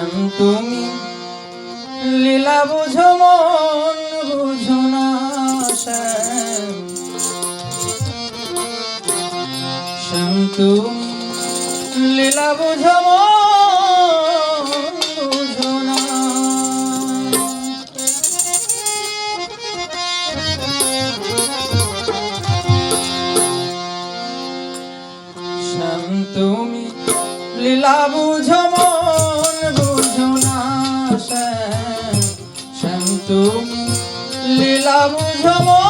জান তুমি। লীলা বুঝো মন, বুঝো না শ্যাম। তুমি। লীলা বুঝো মন, বুঝো না। তুমি। লীলা বুঝো মন তুমি লীলা বুঝমো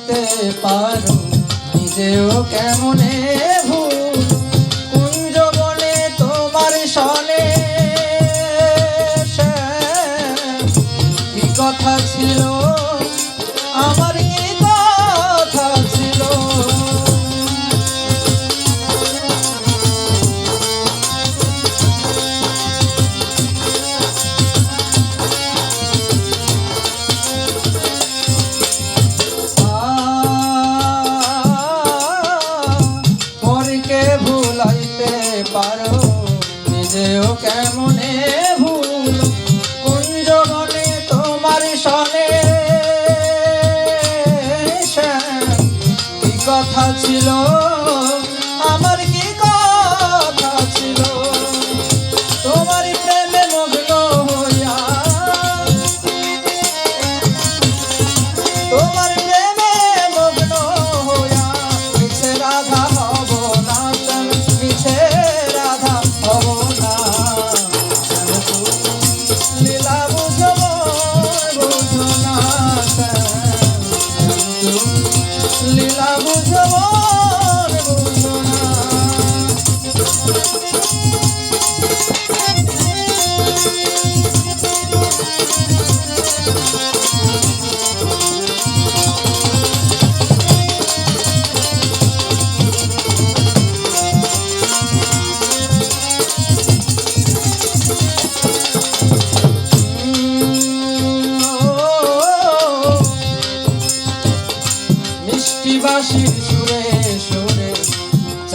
দিতে পারো। নিজেও কেমনে ভুল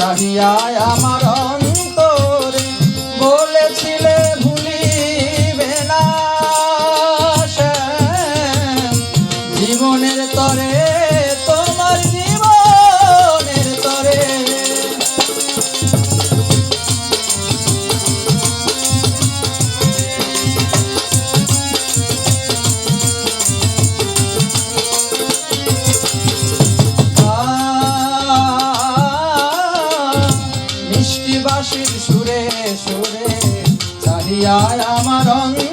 চাহিয়ায় আমার অন্তরে বলেছিলে ভুলিবে না জীবনের তরে সুরে চাহিয়া আমার অঙ্গ